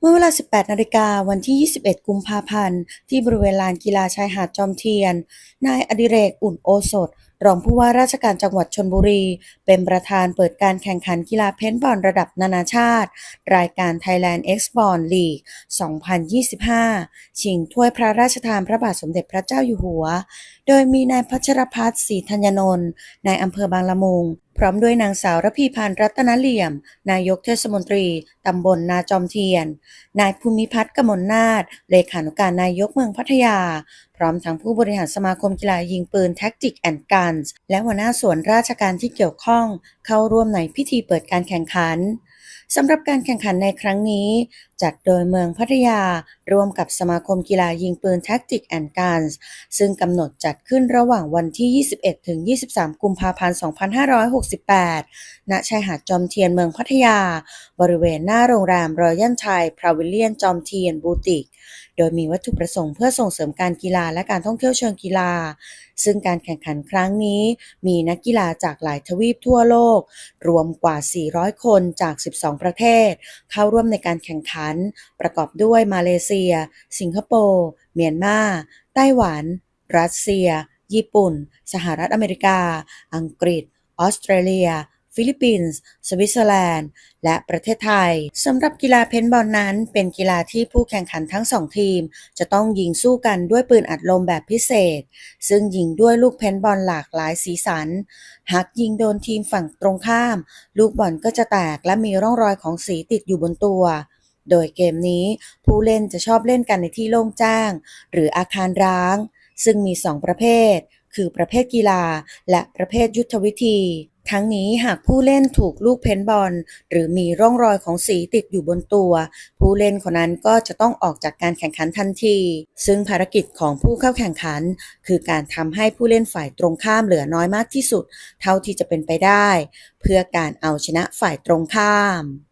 Well, า 18 นาฬิกาวันที่ 21 กุมภาพันธ์ ที่บริเวณลานกีฬาชายหาดจอมเทียน นายอดิเรกอุ่นโอสถ รองผู้ว่าราชการจังหวัดชลบุรี เป็นประธานเปิดการแข่งขันกีฬาเพนบอลระดับนานาชาติ รายการ Thailand X Ball League 2025 ชิงถ้วยพระราชทานพระบาทสมเด็จพระเจ้าอยู่หัว โดยมีนายพัชรพัฒน์ศรีธัญนนท์นายอำเภอบางละมุงพร้อมด้วยนางสาวระพีพันธ์รัตนเหลี่ยม นายกเทศมนตรี ตำบลนาจอมเทียนนายภูมิพัฒน์กมลนาถเลขานุการนายกเมืองพัทยา พร้อมทั้งผู้บริหารสมาคมกีฬายิงปืน Tactic and Guns และหัวหน้าส่วนราชการที่เกี่ยวข้อง เข้าร่วมในพิธีเปิดการแข่งขัน สำหรับการแข่งขันในครั้งนี้ จัดโดยเมืองพัทยา ร่วมกับสมาคมกีฬายิงปืน Tactic and Guns ซึ่งกำหนดจัดขึ้นระหว่างวันที่ 21 ถึง 23 กุมภาพันธ์ 2568 ณ ชายหาดจอมเทียนเมืองพัทยา บริเวณหน้าโรงแรมรอยัลไทยพราวิเลียนจอมเทียนบูติก โดยมีวัตถุประสงค์เพื่อส่งเสริมการกีฬาและการท่องเที่ยวเชิงกีฬา ซึ่งการแข่งขันครั้งนี้ มีนักกีฬาจากหลายทวีปทั่วโลก รวมกว่า 400 คนจาก 12ประเทศ เข้าร่วมในการแข่งขัน ประกอบด้วยมาเลเซีย สิงคโปร์ เมียนมา ไต้หวัน รัสเซีย ญี่ปุ่น สหรัฐอเมริกา อังกฤษ ออสเตรเลีย ฟิลิปปินส์ สวิตเซอร์แลนด์ และประเทศไทยสำหรับกีฬาเพนบอลนั้น เป็นกีฬาที่ผู้แข่งขันทั้งสองทีม จะต้องยิงสู้กันด้วยปืนอัดลมแบบพิเศษ ซึ่งยิงด้วยลูกเพนบอลหลากหลายสีสัน หากยิงโดนทีมฝั่งตรงข้าม ลูกบอลก็จะแตกและมีร่องรอยของสีติดอยู่บนตัวโดยเกมนี้ผู้เล่นจะชอบเล่นกันในที่โล่งแจ้ง หรืออาคารร้าง ซึ่งมี 2 ประเภท คือประเภทกีฬาและประเภทยุทธวิธี ทั้งนี้หากผู้เล่นถูกลูกเพนบอล หรือมีร่องรอยของสีติดอยู่บนตัว ผู้เล่นคนนั้นก็จะต้องออกจากการแข่งขันทันที ซึ่งภารกิจของผู้เข้าแข่งขัน คือการทำให้ผู้เล่นฝ่ายตรงข้ามเหลือน้อยมากที่สุด เท่าที่จะเป็นไปได้ เพื่อการเอาชนะฝ่ายตรงข้าม